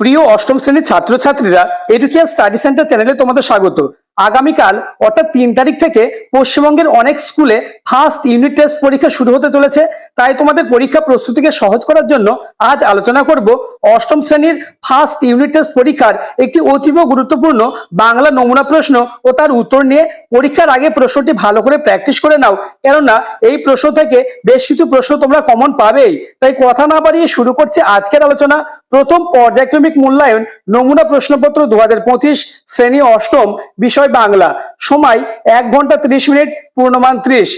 প্রিয় অষ্টম শ্রেণির ছাত্রছাত্রীরা এডুকেয়ার স্টাডি সেন্টার চ্যানেলে তোমাদের স্বাগত। আগামীকাল, অর্থাৎ তিন তারিখ থেকে পশ্চিমবঙ্গের অনেক স্কুলে ফার্স্ট ইউনিট টেস্ট পরীক্ষা শুরু হতে চলেছে। তাই তোমাদের পরীক্ষা প্রস্তুতিকে সহজ করার জন্য আজ আলোচনা করব অষ্টম শ্রেণির ফার্স্ট ইউনিট টেস্ট পরীক্ষার একটি অতীব গুরুত্বপূর্ণ বাংলা নমুনা প্রশ্ন ও তার উত্তর নিয়ে পরীক্ষার আগে প্রশ্নটি ভালো করে প্র্যাকটিস করে নাও। কেননা এই প্রশ্ন থেকে বেশ কিছু প্রশ্ন তোমরা কমন পাবেই। তাই কথা না বাড়িয়ে শুরু করছে আজকের আলোচনা। প্রথম পর্যায়ক্রমিক মূল্যায়ন নমুনা প্রশ্নপত্র দু হাজার পঁচিশ, শ্রেণি অষ্টম বিষয় বাংলা। সময় এক ঘণ্টা ত্রিশ মিনিট, পূর্ণমান ত্রিশ।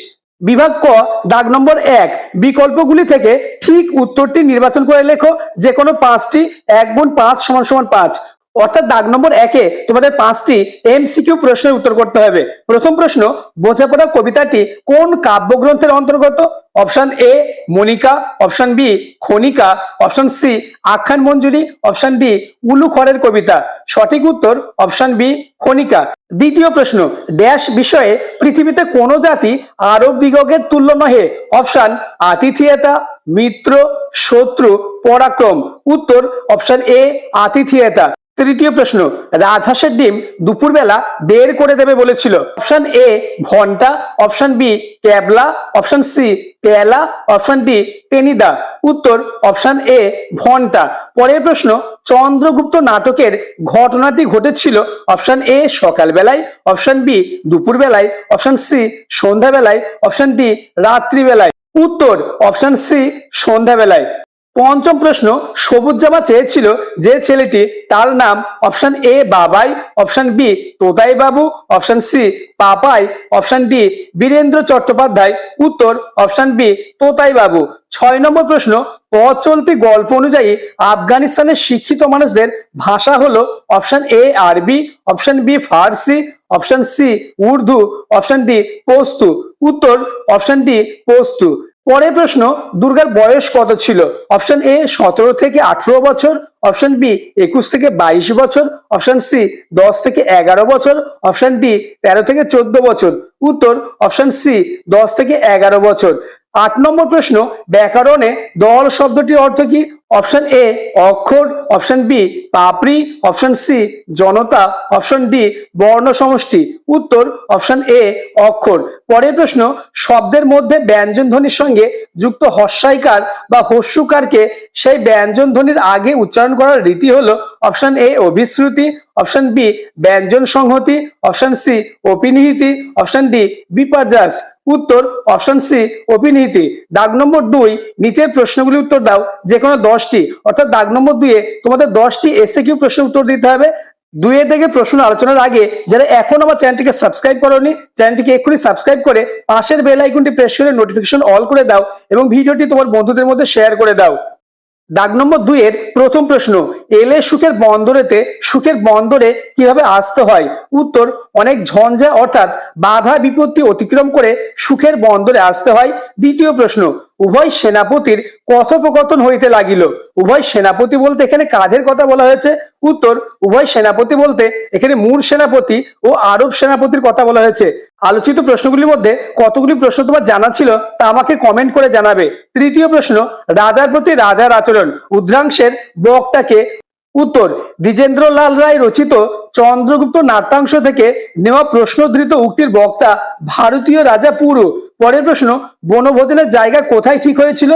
বিভাগ ক, দাগ নম্বর এক। বিকল্পগুলি থেকে ঠিক উত্তরটি নির্বাচন করে লেখো। যে কোনো পাঁচটি, এক গুণ পাঁচ সমান সমান পাঁচ। অর্থাৎ দাগ নম্বর একে তোমাদের পাঁচটি এমসিকিউ প্রশ্নের উত্তর করতে হবে। প্রথম প্রশ্ন, বোঝাপড়া কবিতাটি কোন কাব্যগ্রন্থের অন্তর্গত? Option A Monika option B, Khanika. Option C, Akhyan Manjari. Option D, উলু খড়ের কবিতা। সঠিক উত্তর, অপশন বি, খনিকা। দ্বিতীয় প্রশ্ন, ড্যাশ বিষয়ে পৃথিবীতে কোন জাতি আরব দিগকের তুল্য নহে? অপশন, আতিথিয়তা, মিত্র, শত্রু, পরাক্রম। উত্তর, অপশন এ, আতিথিয়তা। তৃতীয় প্রশ্ন, রাজহাঁসের ডিম দুপুরবেলা বের করে দেবে বলেছিল। Option A Ghanta option B, Kyabla, option C, Peyala, option D Tenida উত্তর, অপশন এ ঘণ্টা পরের প্রশ্ন, চন্দ্রগুপ্ত নাটকের ঘটনাটি ঘটেছিল অপশন এ, সকালবেলায়, অপশন বি, দুপুরবেলায়, অপশন সি, সন্ধ্যাবেলায়, অপশন ডি, রাত্রিবেলায়। উত্তর, অপশন সি, সন্ধ্যাবেলায়। পঞ্চম প্রশ্ন, সবুজ জামা চেয়েছিল যে ছেলেটি, তার নাম অপশন এ বাবাই, option B Totai Babu, option C Papai, option D Birendra Chattopadhyay, উত্তর অপশন বি তোতাই বাবু। ছয় নম্বর প্রশ্ন পথ গল্প অনুযায়ী আফগানিস্তানের শিক্ষিত মানুষদের ভাষা হলো অপশন এ আরবি, অপশন বি ফার্সি, option C Urdu, option D Pashto. উত্তর অপশন ডি পস্তু। পরের প্রশ্ন, দুর্গার বয়স কত ছিল? অপশন এ সতেরো থেকে আঠেরো বছর। অপশন বি একুশ থেকে বাইশ বছর। অপশন সি দশ থেকে এগারো বছর। অপশন ডি তেরো থেকে চোদ্দ বছর। উত্তর, অপশন সি দশ থেকে এগারো বছর। আট নম্বর প্রশ্ন, ব্যাকরণে দল শব্দটির অর্থ কি? অপশন এ অক্ষর। অপশন বি পাপড়ি। অপশন সি জনতা। অপশন ডি বর্ণ সমষ্টি উত্তর অপশন এ অক্ষর। পরের প্রশ্ন, শব্দের মধ্যে ব্যঞ্জন ধ্বনির সঙ্গে যুক্ত হস্যাইকার বা হস্যুকারকে সেই ব্যঞ্জন ধ্বনির আগে উচ্চারণ করার রীতি হলো অপশন এ অভিশ্রুতি। অপশন বি ব্যঞ্জন সংহতি। অপশন সি অপিনিহিতি। অপশন ডি বিপর্যাস। উত্তর অপশন সি অপিনিহিতি। দাগ নম্বর দুই, নিচের প্রশ্নগুলি উত্তর দাও। যে কোনো দশটি, অর্থাৎ দাগ নম্বর দুয়ে তোমাদের দশটি এসে কিউ প্রশ্নের উত্তর দিতে হবে। দুইয়ের থেকে প্রশ্ন আলোচনার আগে যারা এখন আমার চ্যানেলটিকে সাবস্ক্রাইব করোনি, চ্যানেলটিকে এক্ষুনি সাবস্ক্রাইব করে পাশের বেল আইকনটি প্রেস করে নোটিফিকেশন অল করে দাও এবং ভিডিওটি তোমার বন্ধুদের মধ্যে শেয়ার করে দাও। দাগ নম্বর দুইয়ের প্রথম প্রশ্ন, এলে সুখের বন্দরেতে সুখের বন্দরে কীভাবে আসতে হয়? উত্তর, অনেক ঝঞ্ঝা অর্থাৎ বাধা বিপত্তি অতিক্রম করে সুখের বন্দরে আসতে হয়। দ্বিতীয় প্রশ্ন উভয় সেনাপতির কথোপকথন হইতে লাগিল। উভয় সেনাপতি বলতে এখানে কাজের কথা বলা হয়েছে। উত্তর, উভয় সেনাপতি বলতে এখানে মূল সেনাপতি ও আরব সেনাপতির কথা বলা হয়েছে। আলোচিত প্রশ্নগুলির মধ্যে কতগুলি প্রশ্ন তোমার জানা ছিল তা আমাকে কমেন্ট করে জানাবে। তৃতীয় প্রশ্ন, রাজার প্রতি রাজার আচরণ। উদ্রাংশের বক্তাকে উত্তর, দ্বিজেন্দ্রলাল রায় রচিত চন্দ্রগুপ্ত নাট্যাংশ থেকে নেওয়া প্রশ্নধৃত উক্তির বক্তা ভারতীয় রাজা পুরু। পরের প্রশ্ন, বনভোজনের জায়গা কোথায় ঠিক হয়েছিল?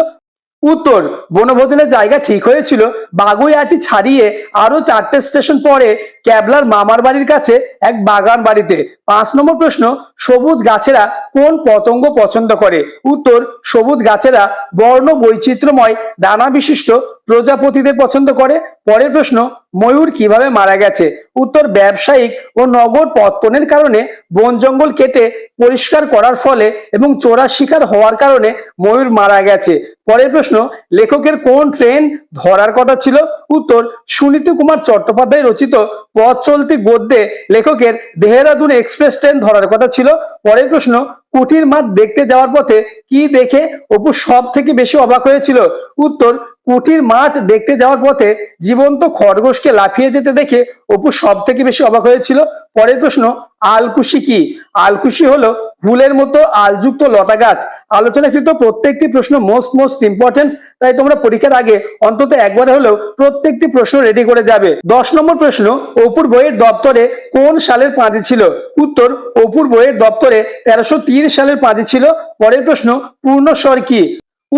উত্তর, বনভোজনের জায়গা ঠিক হয়েছিল বাগুইয়াটি ছাড়িয়ে আরও চারটে স্টেশন পরে ক্যাবলার মামার বাড়ির কাছে এক বাগান বাড়িতে। পাঁচ নম্বর প্রশ্ন, সবুজ গাছেরা কোন পতঙ্গ পছন্দ করে? উত্তর, সবুজ গাছেরা বর্ণ বৈচিত্র্যময় দানা বিশিষ্ট প্রজাপতিদের পছন্দ করে? পরের প্রশ্ন, ময়ূর কীভাবে মারা গেছে? উত্তর, ব্যবসায়িক ও নগর পত্তনের কারণে বন জঙ্গল কেটে পরিষ্কার করার ফলে এবং চোরা শিকার হওয়ার কারণে ময়ূর মারা গেছে। পরের প্রশ্ন, লেখকের কোন ট্রেন ধরার কথা ছিল? উত্তর, সুনীতি কুমার চট্টোপাধ্যায় রচিত পথ চলতি গদ্যে লেখকের দেহরাদুন এক্সপ্রেস ট্রেন ধরার কথা ছিল। পরের প্রশ্ন কুঠির মাঠ দেখতে যাওয়ার পথে কি দেখে অপু সব থেকে বেশি অবাক হয়েছিল? উত্তর কুটির মাঠ দেখতে যাওয়ার পথে জীবন্ত খরগোশকে লাফিয়ে যেতে দেখে অপু সব থেকে বেশি অবাক হয়েছিল। পরের প্রশ্ন, আলকুশি কি? আলকুশি হলো ফুলের মতো আলযুক্ত লতা গাছ। আলোচনাকৃত প্রত্যেকটি প্রশ্ন মোস্ট মোস্ট ইম্পর্টেন্স তাই তোমরা পরীক্ষার আগে অন্তত একবার হলেও প্রত্যেকটি প্রশ্ন রেডি করে যাবে। দশ নম্বর প্রশ্ন, অপুর বইয়ের দপ্তরে কোন সালের পাঁজি ছিল? উত্তর, অপুর বইয়ের দপ্তরে তেরোশো সালের পাঁজি ছিল। পরের প্রশ্ন, পূর্ণ স্বর কি?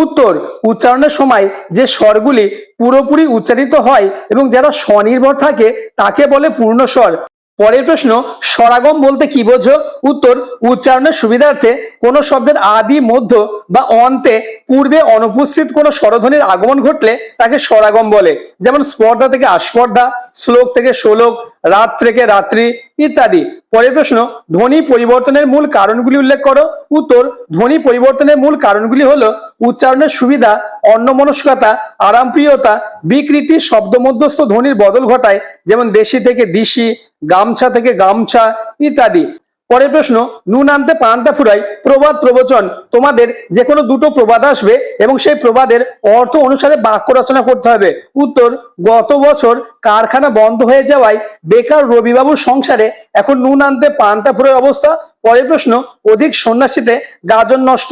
উত্তর উচ্চারণের সময় যে স্বরগুলি পুরোপুরি উচ্চারিত হয় এবং যারা স্বনির্ভর থাকে তাকে বলে পূর্ণ স্বর। পরের প্রশ্ন, স্বরাগম বলতে কি বোঝো? উত্তর, উচ্চারণের সুবিধার্থে কোনো শব্দের আদি, মধ্য বা অন্তে পূর্বে অনুপস্থিত কোনো স্বরধ্বনির আগমন ঘটলে তাকে স্বরাগম বলে। যেমন স্পর্ধা থেকে আস্পর্ধা, শ্লোক থেকে শ্লোক, রাত থেকে রাত্রি ইত্যাদি। পরের প্রশ্ন, ধ্বনি পরিবর্তনের মূল কারণগুলি উল্লেখ করো। উত্তর, ধ্বনি পরিবর্তনের মূল কারণগুলি হল উচ্চারণের সুবিধা অন্নমনস্কতা আরামপ্রিয়তা, বিকৃতি শব্দ মধ্যস্থ ধ্বনির বদল ঘটায়, যেমন দেশি থেকে দিশি, গামছা থেকে গামছা, ইত্যাদি। পরের প্রশ্ন, নুন আনতে পান্তা ফুরাই, প্রবাদ প্রবচন, তোমাদের যে কোনো দুটো প্রবাদ আসবে এবং সেই প্রবাদের অর্থ অনুসারে বাক্য রচনা করতে হবে। উত্তর, গত বছর কারখানা বন্ধ হয়ে যাওয়ায় বেকার রবিবাবুর সংসারে এখন নুন আনতে পান্তা ফুরাই অবস্থা। পরের প্রশ্ন, অধিক সন্ন্যাসীতে গাজন নষ্ট।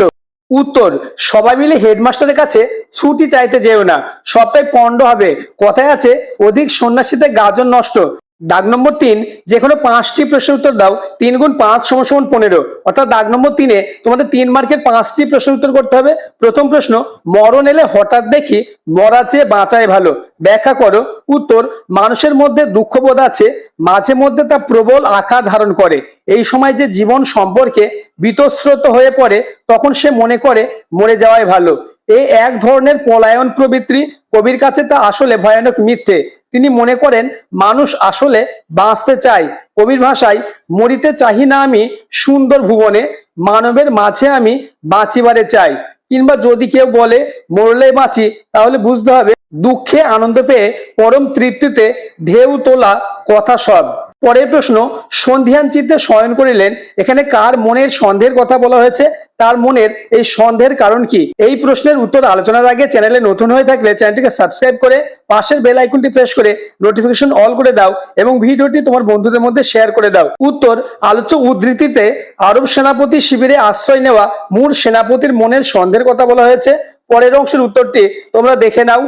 উত্তর, সবাই মিলে হেডমাস্টারের কাছে ছুটি চাইতে যেও না। সবটাই পণ্ড হবে। কথায় আছে, অধিক সন্ন্যাসীতে গাজন নষ্ট। দাগ নম্বর তিন যে কোনো পাঁচটি প্রশ্নের উত্তর দাও, তিন গুণ পাঁচ সমান সমান পনেরো। অর্থাৎ দাগ নম্বর তিনে তোমাদের তিন মার্কের পাঁচটি প্রশ্নের উত্তর করতে হবে। প্রথম প্রশ্ন, মরণ এলে হঠাৎ দেখি মরা চেয়ে বাঁচায় ভালো। ব্যাখ্যা করো। উত্তর, মানুষের মধ্যে দুঃখবোধ আছে, মাঝে মধ্যে তা প্রবল আকার ধারণ করে। এই সময় যে জীবন সম্পর্কে বিতস্রোত হয়ে পড়ে, তখন সে মনে করে মরে যাওয়াই ভালো। এই এক ধরনের পলায়ন প্রবৃত্তি। কবির কাছে তা আসলে ভয়ানক মিথ্যে। তিনি মনে করেন, মানুষ আসলে বাঁচতে চাই কবির ভাষায় মরিতে চাহি না আমি, সুন্দর ভুবনে মানবের মাঝে আমি বাঁচিবারে চাই। কিংবা যদি কেউ বলে মরলে বাঁচি তাহলে বুঝতে হবে, দুঃখে আনন্দ পেয়ে পরম তৃপ্তিতে ঢেউ তোলা কথা সব। পরের প্রশ্ন সন্ধিয়ান চিত্তে শয়ন করিলেন, এখানে কার মনের সন্দেহের কথা বলা হয়েছে? তার মনের এই সন্দেহের কারণ কি? এই প্রশ্নের উত্তর আলোচনার আগে চ্যানেলে নতুন হয়ে থাকলে চ্যানেলটিকে সাবস্ক্রাইব করে পাশের বেল আইকনটি প্রেস করে নোটিফিকেশন অল করে দাও এবং ভিডিওটি তোমার বন্ধুদের মধ্যে শেয়ার করে দাও। উত্তর, আলোচ্য উদ্ধৃতিতে আরব সেনাপতি শিবিরে আশ্রয় নেওয়া মূল সেনাপতির মনের সন্দেহের কথা বলা হয়েছে। পরের অংশের উত্তরটি তোমরা দেখে নাও।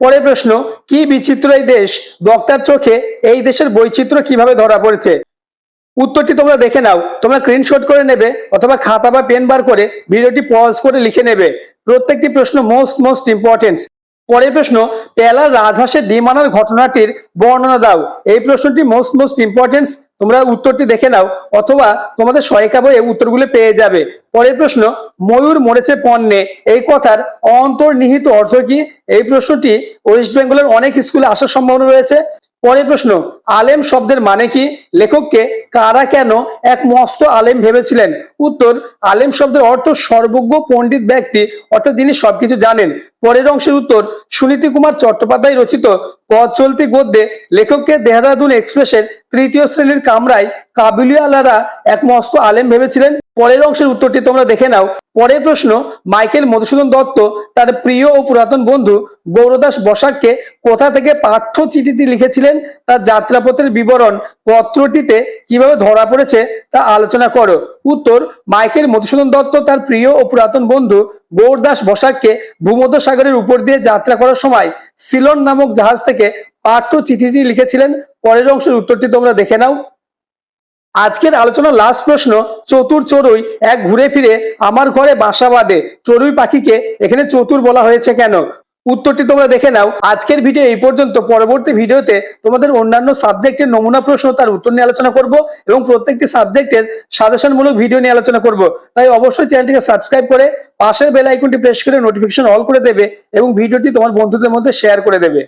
পরের প্রশ্ন, কি বিচিত্র এই দেশ? বক্তার চোখে এই দেশের বৈচিত্র্য কীভাবে ধরা পড়েছে? উত্তরটি তোমরা দেখে নাও। তোমরা স্ক্রিনশট করে নেবে অথবা খাতা বা পেন বার করে ভিডিওটি পজ করে লিখে নেবে। প্রত্যেকটি প্রশ্ন মোস্ট মোস্ট ইম্পর্টেন্স পরের প্রশ্ন পেলার রাজহাঁসের ডিম আনার ঘটনাটির বর্ণনা দাও। এই প্রশ্নটি মোস্ট মোস্ট ইম্পর্টেন্স তোমরা উত্তরটি দেখে নাও, অথবা তোমাদের সহায়িকা বইয়ে উত্তরগুলো পেয়ে যাবে। পরের প্রশ্ন, ময়ূর মরেছে পণ্যে এই কথার অন্তর্নিহিত অর্থ কি? এই প্রশ্নটি ওয়েস্ট বেঙ্গলের অনেক স্কুলে আসার সম্ভাবনা রয়েছে। পরের প্রশ্ন, আলেম শব্দের মানে কি? লেখককে কারা কেন এক মস্ত আলেম ভেবেছিলেন? উত্তর, আলেম শব্দের অর্থ সর্বজ্ঞ পণ্ডিত ব্যক্তি, অর্থাৎ যিনি সবকিছু জানেন। পরের অংশের উত্তর, সুনীতি কুমার চট্টোপাধ্যায় রচিত পথ চলতি গদ্যে লেখককে দেহরাদুন এক্সপ্রেসের তৃতীয় শ্রেণির কামরায় কাবিলিয়ালারা এক মস্ত আলেম ভেবেছিলেন। পরের অংশের উত্তরটি তোমরা দেখে নাও। পরের প্রশ্ন, মাইকেল মধুসূদন দত্ত তার প্রিয় ও পুরাতন বন্ধু গৌরদাস বসাককে কোথা থেকে পাঠ্য চিঠিটি লিখেছিলেন তার যাত্রাপথের বিবরণ পত্রটিতে কীভাবে ধরা পড়েছে তা আলোচনা করো। উত্তর, মাইকেল মধুসূদন দত্ত তার প্রিয় ও পুরাতন বন্ধু গৌরদাস বসাককে ভূমধ্য সাগরের উপর দিয়ে যাত্রা করার সময় সিলন নামক জাহাজ থেকে পাঠ্য চিঠিটি লিখেছিলেন। পরের অংশের উত্তরটি তোমরা দেখে নাও। আজকের আলোচনার লাস্ট প্রশ্ন, চতুর চড়ুই এক ঘুরে ফিরে আমার ঘরে বাসা বাঁধে, চড়ুই পাখিকে এখানে চতুর বলা হয়েছে কেন? উত্তরটি তোমরা দেখে নাও। আজকের ভিডিও এই পর্যন্ত। পরবর্তী ভিডিওতে তোমাদের অন্যান্য সাবজেক্টের নমুনা প্রশ্ন তার উত্তর নিয়ে আলোচনা করব এবং প্রত্যেকটি সাবজেক্টের সাজেশনমূলক ভিডিও নিয়ে আলোচনা করব। তাই অবশ্যই চ্যানেলটিকে সাবস্ক্রাইব করে পাশের বেল আইকনটি প্রেস করে নোটিফিকেশন অল করে দেবে এবং ভিডিওটি তোমার বন্ধুদের মধ্যে শেয়ার করে দেবে।